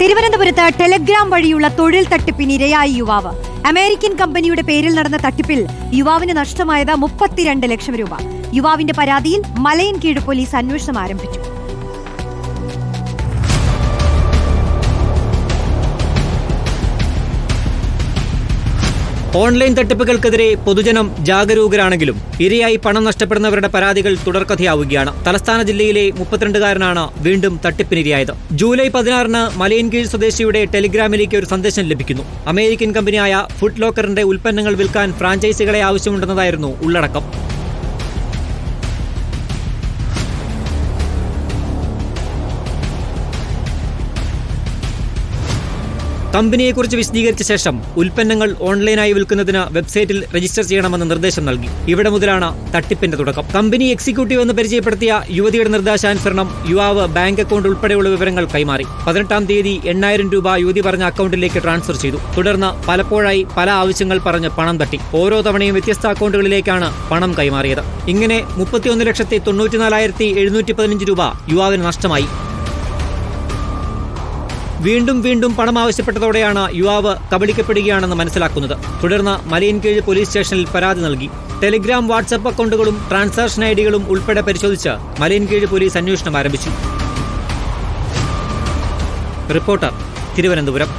തിരുവനന്തപുരത്ത് ടെലഗ്രാം വഴിയുള്ള തൊഴിൽ തട്ടിപ്പിന് ഇരയായി യുവാവ്. അമേരിക്കൻ കമ്പനിയുടെ പേരിൽ നടന്ന തട്ടിപ്പിൽ യുവാവിന് നഷ്ടമായത് മുപ്പത്തിരണ്ട് ലക്ഷം രൂപ. യുവാവിന്റെ പരാതിയിൽ മലയൻ കീഴ് പോലീസ് അന്വേഷണം ആരംഭിച്ചു. ഓൺലൈൻ തട്ടിപ്പുകൾക്കെതിരെ പൊതുജനം ജാഗരൂകരാണെങ്കിലും ഇരയായി പണം നഷ്ടപ്പെടുന്നവരുടെ പരാതികൾ തുടർക്കഥയാവുകയാണ്. തലസ്ഥാന ജില്ലയിലെ മുപ്പത്തിരണ്ടുകാരനാണ് വീണ്ടും തട്ടിപ്പിനിരയായത്. ജൂലൈ പതിനാറിന് മലയൻകീഴ് സ്വദേശിയുടെ ടെലിഗ്രാമിലേക്ക് ഒരു സന്ദേശം ലഭിക്കുന്നു. അമേരിക്കൻ കമ്പനിയായ ഫുഡ് ലോക്കറിന്റെ ഉൽപ്പന്നങ്ങൾ വിൽക്കാൻ ഫ്രാഞ്ചൈസികളെ ആവശ്യമുണ്ടെന്നതായിരുന്നു ഉള്ളടക്കം. കമ്പനിയെക്കുറിച്ച് വിശദീകരിച്ച ശേഷം ഉൽപ്പന്നങ്ങൾ ഓൺലൈനായി വിൽക്കുന്നതിന് വെബ്സൈറ്റിൽ രജിസ്റ്റർ ചെയ്യണമെന്ന് നിർദ്ദേശം നൽകി. ഇവിടെ മുതലാണ് തട്ടിപ്പിന്റെ തുടക്കം. കമ്പനി എക്സിക്യൂട്ടീവ് എന്ന് പരിചയപ്പെടുത്തിയ യുവതിയുടെ നിർദ്ദേശാനുസരണം യുവാവ് ബാങ്ക് അക്കൗണ്ട് ഉൾപ്പെടെയുള്ള വിവരങ്ങൾ കൈമാറി. പതിനെട്ടാം തീയതി എണ്ണായിരം രൂപ യുവതി പറഞ്ഞ അക്കൗണ്ടിലേക്ക് ട്രാൻസ്ഫർ ചെയ്തു. തുടർന്ന് പലപ്പോഴായി പല ആവശ്യങ്ങൾ പറഞ്ഞ് പണം തട്ടി. ഓരോ തവണയും വ്യത്യസ്ത അക്കൗണ്ടുകളിലേക്കാണ് പണം കൈമാറിയത്. ഇങ്ങനെ മുപ്പത്തിയൊന്ന് ലക്ഷത്തി തൊണ്ണൂറ്റിനാലായിരത്തി എഴുന്നൂറ്റി പതിനഞ്ച് രൂപ യുവാവിന് നഷ്ടമായി. വീണ്ടും വീണ്ടും പണം ആവശ്യപ്പെട്ടതോടെയാണ് യുവാവ് കബളിക്കപ്പെടുകയാണെന്ന് മനസ്സിലാക്കുന്നത്. തുടർന്ന് മലയൻകീഴ് പോലീസ് സ്റ്റേഷനിൽ പരാതി നൽകി. ടെലിഗ്രാം വാട്സപ്പ് അക്കൗണ്ടുകളും ട്രാൻസാക്ഷൻ ഐഡികളും ഉൾപ്പെടെ പരിശോധിച്ച് മലയൻകീഴ് പോലീസ് അന്വേഷണം ആരംഭിച്ചു. റിപ്പോർട്ടർ തിരുവനന്തപുരം.